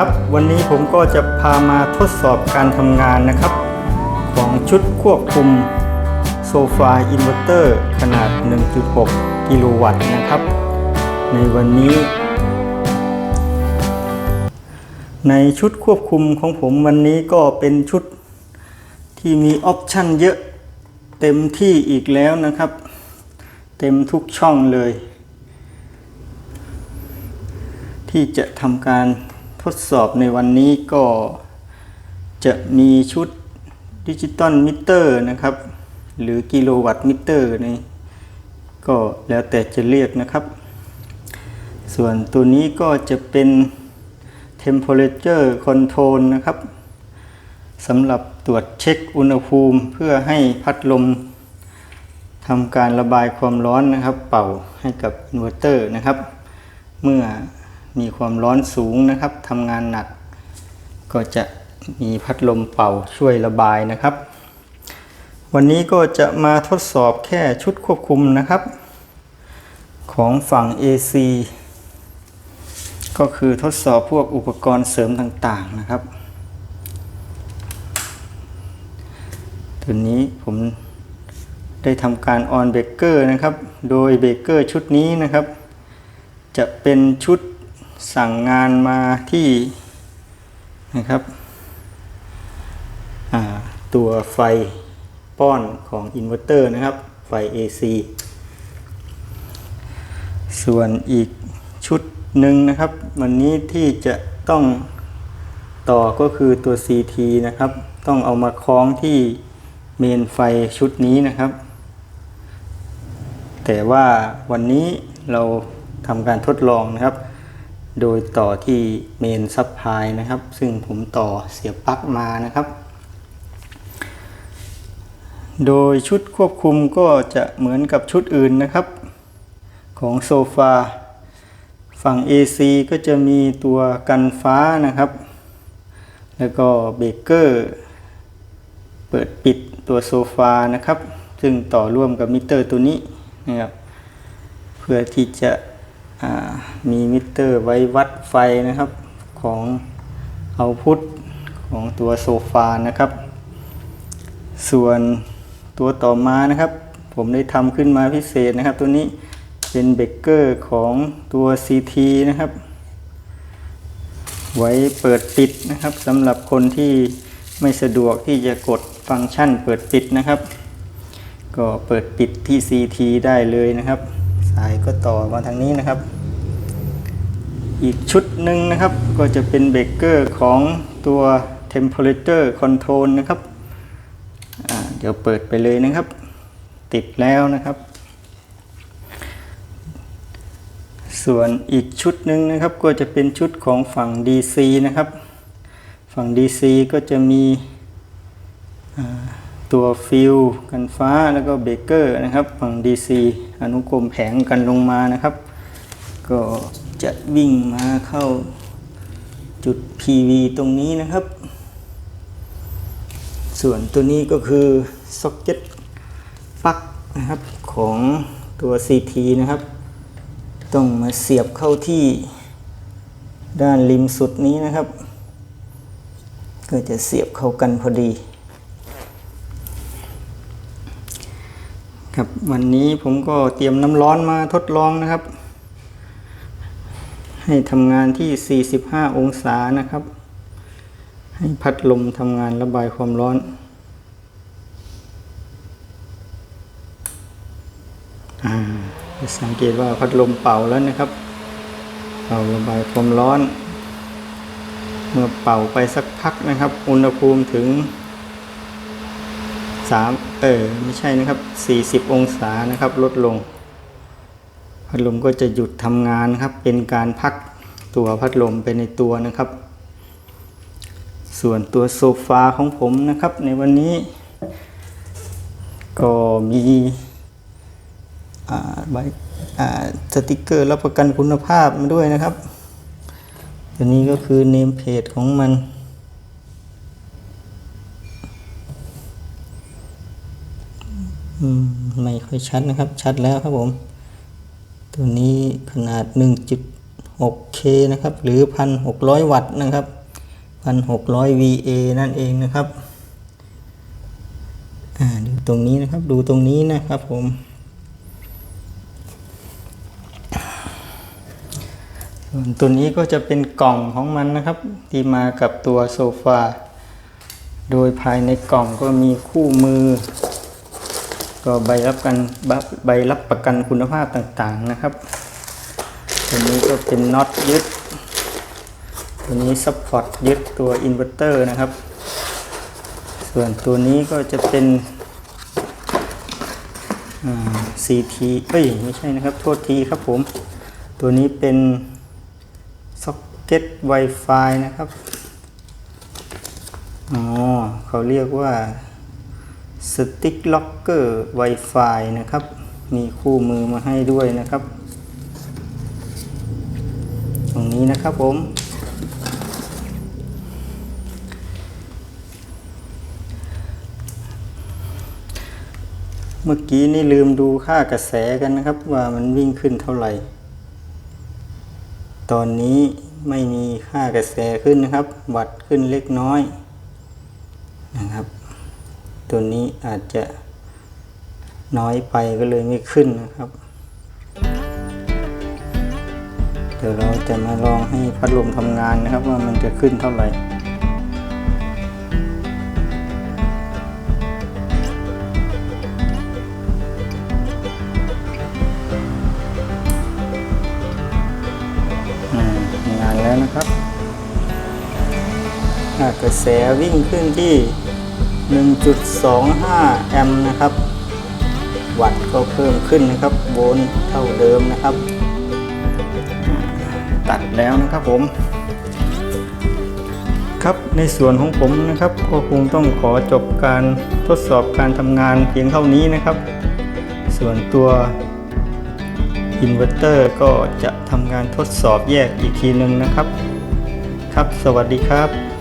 ครับวันนี้ผมก็จะพามาทดสอบการทำงานนะครับ ของชุดควบคุมโซฟาอินเวอร์เตอร์ขนาด 1.6 กิโลวัตต์นะครับ ในวันนี้ ในชุดควบคุมของผมวันนี้ก็เป็นชุดที่มีออปชันเยอะเต็มที่อีกแล้วนะครับ เต็มทุกช่องเลย ที่จะทำการ ทดสอบในวันนี้ก็จะมีชุดดิจิตอลมิเตอร์นะครับ หรือกิโลวัตต์มิเตอร์นี่ก็แล้วแต่จะเรียกนะครับ ส่วนตัวนี้ก็จะเป็น temperature control นะครับสำหรับตรวจเช็คอุณหภูมิเพื่อให้พัดลมทำการระบายความร้อนนะครับ เป่าให้กับอินเวอร์เตอร์นะครับ เมื่อ มีความร้อนสูงนะครับทำงานหนัก ก็จะมีพัดลมเป่าช่วยระบายนะครับ วันนี้ก็จะมาทดสอบแค่ชุดควบคุมนะครับ ของฝั่ง AC ก็คือทดสอบพวกอุปกรณ์เสริมต่างๆนะครับ ตัวนี้ผมได้ทำการออนเบเกอร์นะครับ โดยเบเกอร์ชุดนี้นะครับ จะเป็นชุด สั่งงานมาที่นะครับตัวไฟป้อนของอินเวอร์เตอร์นะครับ ไฟ AC ส่วนอีกชุดหนึ่งนะครับ วันนี้ที่จะต้องต่อก็คือตัว CT นะครับ ต้องเอามาคล้องที่เมนไฟชุดนี้นะครับ แต่ว่าวันนี้เราทำการทดลองนะครับ โดยต่อที่เมนซับพลายนะครับ ซึ่งผมต่อเสียบปลั๊กมานะครับ โดยชุดควบคุมก็จะเหมือนกับชุดอื่นนะครับ ของโซฟาฝั่ง AC ก็จะมีตัวกันฟ้านะครับ แล้วก็เบรกเกอร์ เปิดปิดตัวโซฟานะครับ ซึ่งต่อร่วมกับมิเตอร์ตัวนี้นะครับ เพื่อที่จะ มีมิเตอร์ไว้วัดไฟนะครับของเอาพุทของตัวโซฟานะครับ ส่วนตัวต่อมานะครับ ผมได้ทำขึ้นมาพิเศษนะครับ ตัวนี้เป็นเบรกเกอร์ของตัว CT นะครับ ไว้เปิดปิดนะครับสำหรับคนที่ไม่สะดวกที่จะกดฟังก์ชันเปิดปิดนะครับ ก็เปิดปิดที่ CT ได้เลยนะครับ สายก็ต่อมาทางนี้นะครับ อีกชุดหนึ่งนะครับ ก็จะเป็นเบรกเกอร์ของตัว temperature control นะครับ เดี๋ยวเปิดไปเลยนะครับ ติดแล้วนะครับ ส่วนอีกชุดหนึ่งนะครับ ก็จะเป็นชุดของฝั่ง DC นะครับ ฝั่ง DC ก็จะมีอ่า ตัวฟิลกันฟ้าแล้วก็เบเกอร์นะครับฝั่ง DC อนุกรมแผงกันลงมานะครับ ก็จะวิ่งมาเข้าจุด PV ตรงนี้นะครับ ส่วนตัวนี้ก็คือซ็อกเก็ตปลั๊กนะครับของตัว CT นะครับ ต้องมาเสียบเข้าที่ด้านริมสุดนี้นะครับ ก็จะเสียบเข้ากันพอดี ครับวันนี้ผมก็เตรียมน้ำร้อนมาทดลองนะครับ ให้ทำงานที่ 45 องศานะครับ ให้พัดลมทำงานระบายความร้อนอ่าจะสังเกตว่าพัดลมเป่าแล้วนะครับ เป่าระบายความร้อน เมื่อเป่าไปสักพักนะครับ อุณหภูมิถึง สามเออไม่ใช่นะครับ 40 องศานะครับลดลง พัดลมก็จะหยุดทำงานครับ เป็นการพักตัวพัดลมไปในตัวนะครับ ส่วนตัวโซฟาของผมนะครับ ในวันนี้ ก็มีอ่าใบอ่าสติกเกอร์รับประกันคุณภาพมาด้วยนะครับ ตัวนี้ก็คือเนมเพจของมัน อืม ไม่ค่อยชัดนะครับ ชัดแล้วครับผม ตัวนี้ขนาด 6K นะครับ หรือ 1,600 วัตต์นะครับ 1,600 VA นั่นเองนะครับดูตรงนี้นะครับ ดูตรงนี้นะครับผม ส่วนตัวนี้ก็จะเป็นกล่องของมันนะครับ ที่มากับตัวโซฟา โดยภายในกล่องก็มีคู่มือ ก็ใบรับกันบใบรับประกันคุณภาพต่างๆนะครับ ตัวนี้ก็เป็นน็อตยึด ตัวนี้ซัพพอร์ตยึดตัวอินเวอร์เตอร์นะครับ ส่วนตัวนี้ก็จะเป็นอ่า CT เอ้ยไม่ใช่นะครับ โทษทีครับผม ตัวนี้เป็นซ็อกเก็ต Wi-Fi นะครับ อ๋อเขาเรียกว่า Stick Locker Wi-Fi นะครับ มีคู่มือมาให้ด้วยนะครับ ตรงนี้นะครับผม เมื่อกี้นี่ลืมดูค่ากระแสกันนะครับ ว่ามันวิ่งขึ้นเท่าไหร่ ตอนนี้ไม่มีค่ากระแสขึ้นนะครับ วัดขึ้นเล็กน้อยนะครับ ตัวนี้อาจจะน้อยไปก็เลยไม่ขึ้นนะครับ เดี๋ยวเราจะมาลองให้พัดลมทำงานนะครับ ว่ามันจะขึ้นเท่าไหร่งานแล้วนะครับกระแสวิ่งขึ้นที่ 1.25 แอมป์นะครับ วัตต์ก็เพิ่มขึ้นนะครับ โวลต์เท่าเดิมนะครับ ตัดแล้วนะครับผม ครับในส่วนของผมนะครับ ก็คงต้องขอจบการทดสอบการทำงานเพียงเท่านี้นะครับ ส่วนตัวอินเวอร์เตอร์ก็จะทำงานทดสอบแยกอีกทีหนึ่งนะครับ ครับ สวัสดีครับ